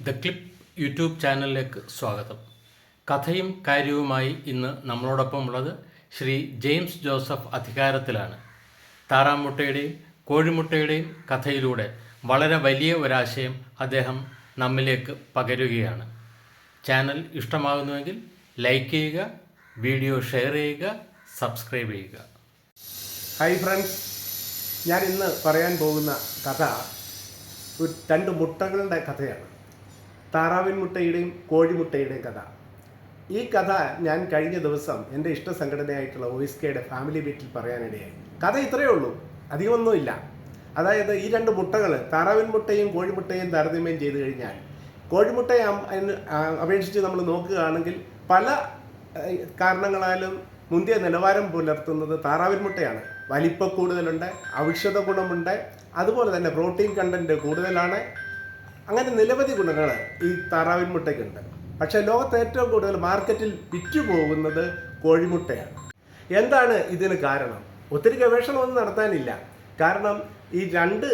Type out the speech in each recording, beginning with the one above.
The clip YouTube ചാനലിലേക്ക് സ്വാഗതം. കഥയും കാര്യവുമായി ഇന്ന് നമ്മളോടൊപ്പം ഉള്ളത് ശ്രീ ജെയിംസ് ജോസഫ് അധികാരത്തിലാണ്. താറാമുട്ടയുടെയും കോഴിമുട്ടയുടെയും കഥയിലൂടെ വളരെ വലിയ ഒരാശയം അദ്ദേഹം നമ്മിലേക്ക് പകരുകയാണ്. ചാനൽ ഇഷ്ടമാകുന്നുവെങ്കിൽ ലൈക്ക് ചെയ്യുക വീഡിയോ ഷെയർ ചെയ്യുക സബ്സ്ക്രൈബ് ചെയ്യുക. ഹൈ ഫ്രണ്ട്സ് ഞാൻ ഇന്ന് പറയാൻ പോകുന്ന കഥ ഒരു രണ്ട് മുട്ടകളുടെ കഥയാണ്. താറാവിൻ മുട്ടയുടെയും കോഴിമുട്ടയുടെയും കഥ. ഈ കഥ ഞാൻ കഴിഞ്ഞ ദിവസം എന്റെ ഇഷ്ട സംഘടനയായിട്ടുള്ള ഒയിസ് കെയുടെ ഫാമിലി മീറ്റിൽ പറയാനിടയായി. കഥ ഇത്രയേ ഉള്ളൂ. അധികമൊന്നുമില്ല. അതായത് ഈ രണ്ട് മുട്ടകൾ താറാവിൻ മുട്ടയും കോഴിമുട്ടയും താരതമ്യം ചെയ്തു കഴിഞ്ഞാൽ കോഴിമുട്ടയെ അപേക്ഷിച്ച് നമ്മൾ നോക്കുകയാണെങ്കിൽ പല കാരണങ്ങളാലും മുന്തിയ നിലവാരം പുലർത്തുന്നത് താറാവിൻ മുട്ടയാണ്. വലിപ്പ കൂടുതലുണ്ട് ഔഷധ ഗുണമുണ്ട് അതുപോലെ തന്നെ പ്രോട്ടീൻ കണ്ടന്റ് കൂടുതലാണ്. അങ്ങനെ നിരവധി ഗുണങ്ങൾ ഈ താറാവിൻ മുട്ടയ്ക്കുണ്ട്. പക്ഷേ ലോകത്ത് ഏറ്റവും കൂടുതൽ മാർക്കറ്റിൽ വിറ്റു പോകുന്നത് കോഴിമുട്ടയാണ്. എന്താണ് ഇതിന് കാരണം? ഒത്തിരി ഗവേഷണമൊന്നും നടത്താനില്ല. കാരണം ഈ രണ്ട്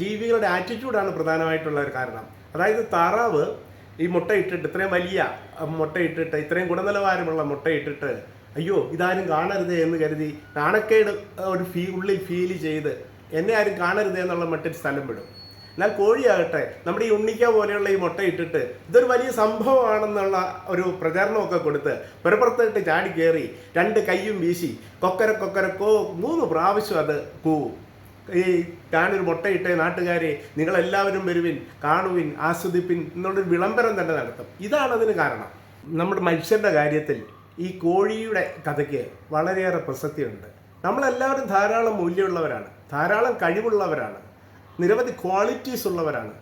ജീവികളുടെ ആറ്റിറ്റ്യൂഡാണ് പ്രധാനമായിട്ടുള്ള ഒരു കാരണം. അതായത് താറാവ് ഈ മുട്ട ഇട്ടിട്ട് ഇത്രയും വലിയ മുട്ട ഇട്ടിട്ട് ഇത്രയും ഗുണനിലവാരമുള്ള മുട്ട ഇട്ടിട്ട് അയ്യോ ഇതാരും കാണരുതേ എന്ന് കരുതി നാണക്കേട് ഒരു ഫീ ഉള്ളിൽ ഫീൽ ചെയ്ത് എന്നെ ആരും കാണരുതേ എന്നുള്ള മട്ടിൽ സ്ഥലം വിടും. എന്നാൽ കോഴിയാകട്ടെ നമ്മുടെ ഈ ഉണ്ണിക്ക പോലെയുള്ള ഈ മുട്ട ഇട്ടിട്ട് ഇതൊരു വലിയ സംഭവമാണെന്നുള്ള ഒരു പ്രചാരണമൊക്കെ കൊടുത്ത് പുറപ്പുറത്തിട്ട് ചാടി കയറി രണ്ട് കൈയും വീശി കൊക്കര കൊക്കരക്കോ മൂന്ന് പ്രാവശ്യം അത് കൂവും. ഈ ഞാനൊരു മുട്ടയിട്ട നാട്ടുകാരെ നിങ്ങളെല്ലാവരും വരുവിൻ കാണുവിൻ ആസ്വദിപ്പിൻ എന്നുള്ളൊരു വിളംബരം തന്നെ നടത്തും. ഇതാണ് അതിന് കാരണം. നമ്മുടെ മനുഷ്യരുടെ കാര്യത്തിൽ ഈ കോഴിയുടെ കഥയ്ക്ക് വളരെയേറെ പ്രസക്തിയുണ്ട്. നമ്മളെല്ലാവരും ധാരാളം മൂല്യമുള്ളവരാണ് ധാരാളം കഴിവുള്ളവരാണ്. നിരവധി ക്വാളിറ്റീസ് ഉള്ളവരാണ്.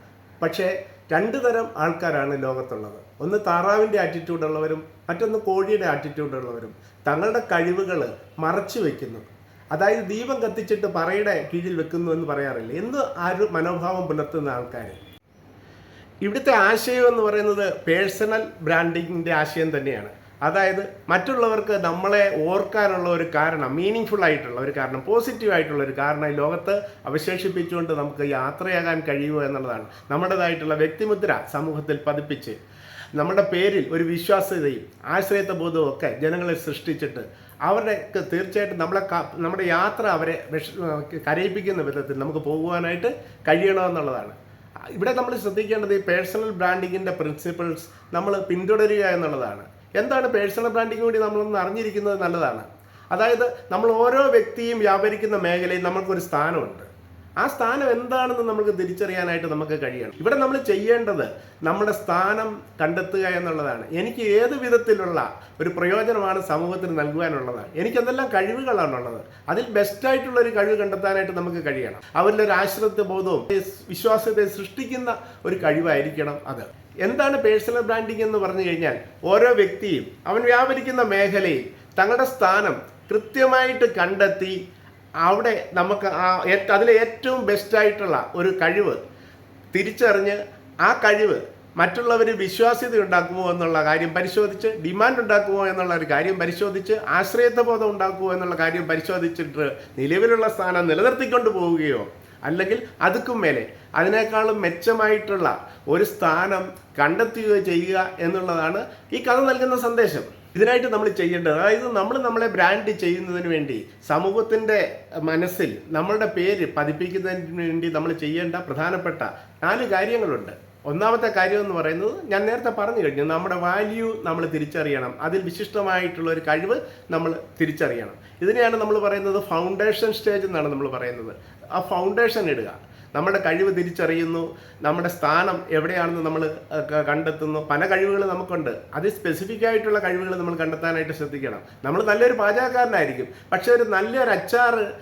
പക്ഷേ രണ്ട് തരം ആൾക്കാരാണ് ലോകത്തുള്ളത്. ഒന്ന് താറാവിന്റെ ആറ്റിറ്റ്യൂഡ് ഉള്ളവരും മറ്റൊന്ന് കോഴിയുടെ ആറ്റിറ്റ്യൂഡ് ഉള്ളവരും. തങ്ങളുടെ കഴിവുകൾ മറച്ചു വെക്കുന്നു. അതായത് ദീപം കത്തിച്ചിട്ട് പറയുടെ കീഴിൽ വെക്കുന്നു എന്ന് പറയാറില്ല? എന്ത് ആ ഒരു മനോഭാവം പുലർത്തുന്ന ആൾക്കാർ ഇവിടുത്തെ ആശയം എന്ന് പറയുന്നത് പേഴ്സണൽ ബ്രാൻഡിങ്ങിന്റെ ആശയം തന്നെയാണ്. അതായത് മറ്റുള്ളവർക്ക് നമ്മളെ ഓർക്കാനുള്ള ഒരു കാരണം മീനിങ് ഫുൾ ആയിട്ടുള്ള ഒരു കാരണം പോസിറ്റീവ് ആയിട്ടുള്ള ഒരു കാരണം ഈ ലോകത്ത് അവശേഷിപ്പിച്ചുകൊണ്ട് നമുക്ക് യാത്രയാകാൻ കഴിയുമോ എന്നുള്ളതാണ്. നമ്മുടേതായിട്ടുള്ള വ്യക്തിമുദ്ര സമൂഹത്തിൽ പതിപ്പിച്ച് നമ്മുടെ പേരിൽ ഒരു വിശ്വാസ്യതയും ആശ്രയത്വ ബോധവും ഒക്കെ ജനങ്ങളെ സൃഷ്ടിച്ചിട്ട് അവരുടെ തീർച്ചയായിട്ടും നമ്മളെ നമ്മുടെ യാത്ര അവരെ വിഷ കരയിപ്പിക്കുന്ന വിധത്തിൽ നമുക്ക് പോകുവാനായിട്ട് കഴിയണമെന്നുള്ളതാണ്. ഇവിടെ നമ്മൾ ശ്രദ്ധിക്കേണ്ടത് ഈ പേഴ്സണൽ ബ്രാൻഡിങ്ങിന്റെ പ്രിൻസിപ്പിൾസ് നമ്മൾ പിന്തുടരുക എന്നുള്ളതാണ്. എന്താണ് പേഴ്സണൽ ബ്രാൻഡിങ് വേണ്ടി നമ്മളൊന്ന് അറിഞ്ഞിരിക്കുന്നത് നല്ലതാണ്. അതായത് നമ്മൾ ഓരോ വ്യക്തിയും വ്യാപരിക്കുന്ന മേഖലയിൽ നമുക്കൊരു സ്ഥാനമുണ്ട്. ആ സ്ഥാനം എന്താണെന്ന് നമുക്ക് തിരിച്ചറിയാനായിട്ട് നമുക്ക് കഴിയണം. ഇവിടെ നമ്മൾ ചെയ്യേണ്ടത് നമ്മുടെ സ്ഥാനം കണ്ടെത്തുക എന്നുള്ളതാണ്. എനിക്ക് ഏത് വിധത്തിലുള്ള ഒരു പ്രയോജനമാണ് സമൂഹത്തിന് നൽകുവാനുള്ളത്? എനിക്ക് എന്തെല്ലാം കഴിവുകളാണുള്ളത്? അതിൽ ബെസ്റ്റായിട്ടുള്ള ഒരു കഴിവ് കണ്ടെത്താനായിട്ട് നമുക്ക് കഴിയണം. അവരിലൊരു ആശ്രിത ബോധവും വിശ്വാസത്തെ സൃഷ്ടിക്കുന്ന ഒരു കഴിവായിരിക്കണം അത്. എന്താണ് പേഴ്സണൽ ബ്രാൻഡിംഗ് എന്ന് പറഞ്ഞു കഴിഞ്ഞാൽ ഓരോ വ്യക്തിയും അവൻ വ്യാപരിക്കുന്ന മേഖലയിൽ തങ്ങളുടെ സ്ഥാനം കൃത്യമായിട്ട് കണ്ടെത്തി അവിടെ നമുക്ക് ആ അതിലെ ഏറ്റവും ബെസ്റ്റായിട്ടുള്ള ഒരു കഴിവ് തിരിച്ചറിഞ്ഞ് ആ കഴിവ് മറ്റുള്ളവർ വിശ്വാസ്യത ഉണ്ടാക്കുമോ എന്നുള്ള കാര്യം പരിശോധിച്ച് ഡിമാൻഡ് ഉണ്ടാക്കുമോ എന്നുള്ള ഒരു കാര്യം പരിശോധിച്ച് ആശ്രയത്വബോധം ഉണ്ടാക്കുമോ എന്നുള്ള കാര്യം പരിശോധിച്ചിട്ട് നിലവിലുള്ള സ്ഥാനം നിലനിർത്തിക്കൊണ്ട് പോവുകയോ അല്ലെങ്കിൽ അതുക്കും മേലെ. അതിനേക്കാളും മെച്ചമായിട്ടുള്ള ഒരു സ്ഥാനം കണ്ടെത്തുകയോ ചെയ്യുക എന്നുള്ളതാണ് ഈ കഥ നൽകുന്ന സന്ദേശം. ഇതിനായിട്ട് നമ്മൾ ചെയ്യേണ്ടത് അതായത് നമ്മൾ നമ്മളെ ബ്രാൻഡ് ചെയ്യുന്നതിന് വേണ്ടി സമൂഹത്തിന്റെ മനസ്സിൽ നമ്മളുടെ പേര് പതിപ്പിക്കുന്നതിന് വേണ്ടി നമ്മൾ ചെയ്യേണ്ട പ്രധാനപ്പെട്ട നാല് കാര്യങ്ങളുണ്ട്. ഒന്നാമത്തെ കാര്യം എന്ന് പറയുന്നത് ഞാൻ നേരത്തെ പറഞ്ഞു കഴിഞ്ഞു നമ്മുടെ വാല്യൂ നമ്മൾ തിരിച്ചറിയണം. അതിൽ വിശിഷ്ടമായിട്ടുള്ള ഒരു കഴിവ് നമ്മൾ തിരിച്ചറിയണം. ഇതിനെയാണ് നമ്മൾ പറയുന്നത് ഫൗണ്ടേഷൻ സ്റ്റേജ് എന്നാണ് നമ്മൾ പറയുന്നത്. ആ ഫൗണ്ടേഷൻ ഇടുക. നമ്മുടെ കഴിവ് തിരിച്ചറിയുന്നു. നമ്മുടെ സ്ഥാനം എവിടെയാണെന്ന് നമ്മൾ കണ്ടെത്തുന്നു. പല കഴിവുകൾ നമുക്കുണ്ട്. അത് സ്പെസിഫിക് ആയിട്ടുള്ള കഴിവുകൾ നമ്മൾ കണ്ടെത്താനായിട്ട് ശ്രദ്ധിക്കണം. നമ്മൾ നല്ലൊരു പാചകക്കാരനായിരിക്കും. പക്ഷേ ഒരു നല്ലൊരു അച്ചാറ്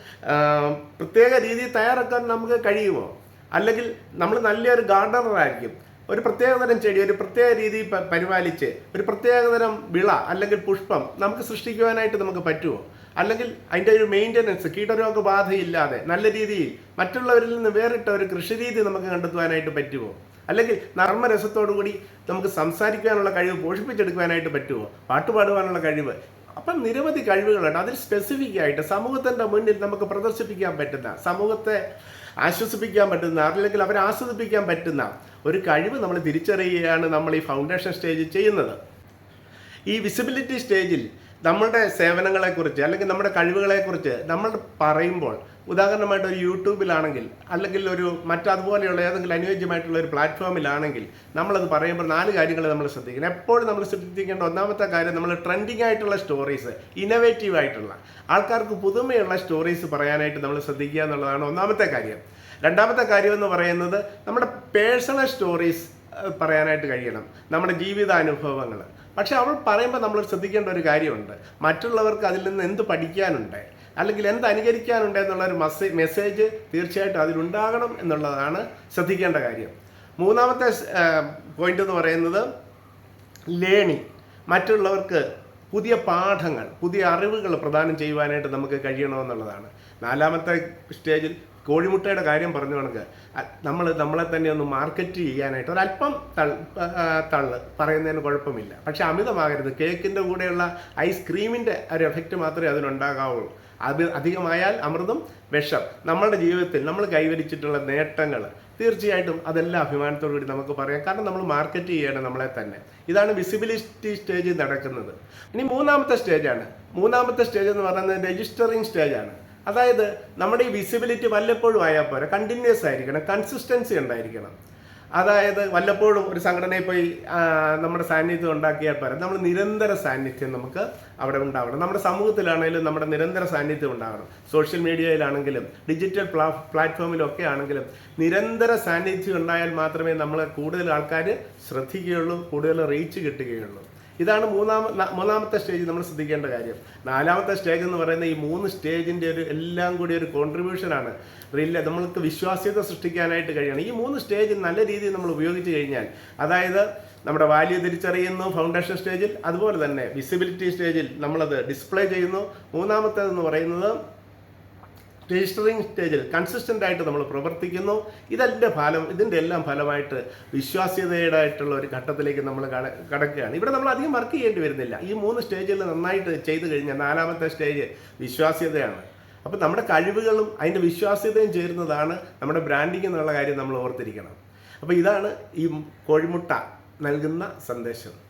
പ്രത്യേക രീതിയിൽ തയ്യാറാക്കാൻ നമുക്ക് കഴിയുമോ? അല്ലെങ്കിൽ നമ്മൾ നല്ലൊരു ഗാർഡനറായിരിക്കും. ഒരു പ്രത്യേകതരം ചെടി ഒരു പ്രത്യേക രീതിയിൽ പരിപാലിച്ച് ഒരു പ്രത്യേകതരം വിള അല്ലെങ്കിൽ പുഷ്പം നമുക്ക് സൃഷ്ടിക്കുവാനായിട്ട് നമുക്ക് പറ്റുമോ? അല്ലെങ്കിൽ അതിന്റെ ഒരു മെയിന്റനൻസ് കീടരോഗബാധയില്ലാതെ നല്ല രീതിയിൽ മറ്റുള്ളവരിൽ നിന്ന് വേറിട്ട ഒരു കൃഷിരീതി നമുക്ക് കണ്ടെത്തുവാനായിട്ട് പറ്റുമോ? അല്ലെങ്കിൽ നർമ്മരസത്തോടു കൂടി നമുക്ക് സംസാരിക്കാനുള്ള കഴിവ് പോഷിപ്പിച്ചെടുക്കുവാനായിട്ട് പറ്റുമോ? പാട്ടുപാടുവാനുള്ള കഴിവ്. അപ്പം നിരവധി കഴിവുകളുണ്ട്. അതിൽ സ്പെസിഫിക്കായിട്ട് സമൂഹത്തിന്റെ മുന്നിൽ നമുക്ക് പ്രദർശിപ്പിക്കാൻ പറ്റുന്ന സമൂഹത്തെ ആശ്വസിപ്പിക്കാൻ പറ്റുന്ന അല്ലെങ്കിൽ അവരെ ആസ്വദിപ്പിക്കാൻ പറ്റുന്ന ഒരു കഴിവ് നമ്മൾ തിരിച്ചറിയുകയാണ് നമ്മൾ ഈ ഫൗണ്ടേഷൻ സ്റ്റേജിൽ ചെയ്യുന്നത്. ഈ വിസിബിലിറ്റി സ്റ്റേജിൽ നമ്മളുടെ സേവനങ്ങളെക്കുറിച്ച് അല്ലെങ്കിൽ നമ്മുടെ കഴിവുകളെക്കുറിച്ച് നമ്മൾ പറയുമ്പോൾ ഉദാഹരണമായിട്ട് ഒരു യൂട്യൂബിലാണെങ്കിൽ അല്ലെങ്കിൽ ഒരു മറ്റതുപോലെയുള്ള ഏതെങ്കിലും അനുയോജ്യമായിട്ടുള്ള ഒരു പ്ലാറ്റ്ഫോമിലാണെങ്കിൽ നമ്മളത് പറയുമ്പോൾ നാല് കാര്യങ്ങൾ നമ്മൾ ശ്രദ്ധിക്കണം. എപ്പോഴും നമ്മൾ ശ്രദ്ധിക്കേണ്ട ഒന്നാമത്തെ കാര്യം നമ്മൾ ട്രെൻഡിങ് ആയിട്ടുള്ള സ്റ്റോറീസ് ഇന്നവേറ്റീവ് ആയിട്ടുള്ള ആൾക്കാർക്ക് പുതുമയുള്ള സ്റ്റോറീസ് പറയാനായിട്ട് നമ്മൾ ശ്രദ്ധിക്കുക എന്നുള്ളതാണ് ഒന്നാമത്തെ കാര്യം. രണ്ടാമത്തെ കാര്യം എന്ന് പറയുന്നത് നമ്മുടെ പേഴ്സണൽ സ്റ്റോറീസ് പറയാനായിട്ട് കഴിയണം. നമ്മുടെ ജീവിതാനുഭവങ്ങൾ. പക്ഷെ അവൾ പറയുമ്പോൾ നമ്മൾ ശ്രദ്ധിക്കേണ്ട ഒരു കാര്യമുണ്ട്. മറ്റുള്ളവർക്ക് അതിൽ നിന്ന് എന്ത് പഠിക്കാനുണ്ട്? അല്ലെങ്കിൽ എന്ത് അനുകരിക്കാനുണ്ട് എന്നുള്ള ഒരു മെസ്സേജ് മെസ്സേജ് തീർച്ചയായിട്ടും അതിലുണ്ടാകണം എന്നുള്ളതാണ് ശ്രദ്ധിക്കേണ്ട കാര്യം. മൂന്നാമത്തെ പോയിന്റ് എന്ന് പറയുന്നത് ലേണിംഗ് മറ്റുള്ളവർക്ക് പുതിയ പാഠങ്ങൾ പുതിയ അറിവുകൾ പ്രദാനം ചെയ്യുവാനായിട്ട് നമുക്ക് കഴിയണമെന്നുള്ളതാണ്. നാലാമത്തെ സ്റ്റേജിൽ കോഴിമുട്ടയുടെ കാര്യം പറഞ്ഞു കണക്ക്. നമ്മൾ നമ്മളെ തന്നെ ഒന്ന് മാർക്കറ്റ് ചെയ്യാനായിട്ട് ഒരല്പം തൾ തള്ള്. പറയുന്നതിന് കുഴപ്പമില്ല. പക്ഷെ അമിതമാകരുത്. കേക്കിന്റെ കൂടെയുള്ള ഐസ്ക്രീമിന്റെ ഒരു എഫക്റ്റ് മാത്രമേ അതിനുണ്ടാകാവുള്ളൂ അത് അധികമായാൽ അമൃതം വിഷം. നമ്മളുടെ ജീവിതത്തിൽ നമ്മൾ കൈവരിച്ചിട്ടുള്ള നേട്ടങ്ങൾ തീർച്ചയായിട്ടും അതെല്ലാം അഭിമാനത്തോടു കൂടി നമുക്ക് പറയാം. കാരണം നമ്മൾ മാർക്കറ്റ് ചെയ്യണം നമ്മളെ തന്നെ. ഇതാണ് വിസിബിലിറ്റി സ്റ്റേജ് നടക്കുന്നത്. ഇനി മൂന്നാമത്തെ സ്റ്റേജാണ് മൂന്നാമത്തെ സ്റ്റേജ് എന്ന് പറയുന്നത് രജിസ്റ്ററിങ് സ്റ്റേജാണ് അതായത് നമ്മുടെ ഈ വിസിബിലിറ്റി വല്ലപ്പോഴും ആയാൽ പോരാ കണ്ടിന്യൂസ് ആയിരിക്കണം കൺസിസ്റ്റൻസി ഉണ്ടായിരിക്കണം. അതായത് വല്ലപ്പോഴും ഒരു സംഘടനയിൽ പോയി നമ്മുടെ സാന്നിധ്യം ഉണ്ടാക്കിയാൽ പോരാ. നമ്മൾ നിരന്തര സാന്നിധ്യം നമുക്ക് അവിടെ ഉണ്ടാവണം. നമ്മുടെ സമൂഹത്തിലാണെങ്കിലും നമ്മുടെ നിരന്തര സാന്നിധ്യം ഉണ്ടാകണം സോഷ്യൽ മീഡിയയിലാണെങ്കിലും ഡിജിറ്റൽ പ്ലാ പ്ലാറ്റ്ഫോമിലൊക്കെ ആണെങ്കിലും നിരന്തര സാന്നിധ്യം ഉണ്ടായാൽ മാത്രമേ നമ്മൾ കൂടുതൽ ആൾക്കാർ ശ്രദ്ധിക്കുകയുള്ളൂ കൂടുതൽ റീച്ച് കിട്ടുകയുള്ളൂ. ഇതാണ് മൂന്നാമ മൂന്നാമത്തെ സ്റ്റേജ് നമ്മൾ ശ്രദ്ധിക്കേണ്ട കാര്യം. നാലാമത്തെ സ്റ്റേജ് എന്ന് പറയുന്ന ഈ മൂന്ന് സ്റ്റേജിന്റെ ഒരു എല്ലാം കൂടി ഒരു കോൺട്രിബ്യൂഷനാണ് റില്ല നമ്മൾക്ക് വിശ്വാസ്യത സൃഷ്ടിക്കാനായിട്ട് കഴിയണം. ഈ മൂന്ന് സ്റ്റേജ് നല്ല രീതിയിൽ നമ്മൾ ഉപയോഗിച്ച് കഴിഞ്ഞാൽ അതായത് നമ്മുടെ വാല്യൂ തിരിച്ചറിയുന്നു ഫൗണ്ടേഷൻ സ്റ്റേജിൽ അതുപോലെ തന്നെ വിസിബിലിറ്റി സ്റ്റേജിൽ നമ്മളത് ഡിസ്പ്ലേ ചെയ്യുന്നു. മൂന്നാമത്തേതെന്ന് പറയുന്നത് രജിസ്റ്ററിങ് സ്റ്റേജിൽ കൺസിസ്റ്റന്റ് ആയിട്ട് നമ്മൾ പ്രവർത്തിക്കുന്നു. ഇതിന്റെ ഫലം ഇതിന്റെ എല്ലാം ഫലമായിട്ട് വിശ്വാസ്യതയുടെ ഒരു ഘട്ടത്തിലേക്ക് നമ്മൾ കടക്കുകയാണ്. ഇവിടെ നമ്മൾ അധികം വർക്ക് ചെയ്യേണ്ടി വരുന്നില്ല. ഈ മൂന്ന് സ്റ്റേജിൽ നന്നായിട്ട് ചെയ്തു കഴിഞ്ഞാൽ നാലാമത്തെ സ്റ്റേജ് വിശ്വാസ്യതയാണ്. അപ്പോൾ നമ്മുടെ കഴിവുകളും അതിന്റെ വിശ്വാസ്യതയും ചേരുന്നതാണ് നമ്മുടെ ബ്രാൻഡിങ് എന്നുള്ള കാര്യം നമ്മൾ ഓർത്തിരിക്കണം. അപ്പോൾ ഇതാണ് ഈ കോഴിമുട്ട നൽകുന്ന സന്ദേശം.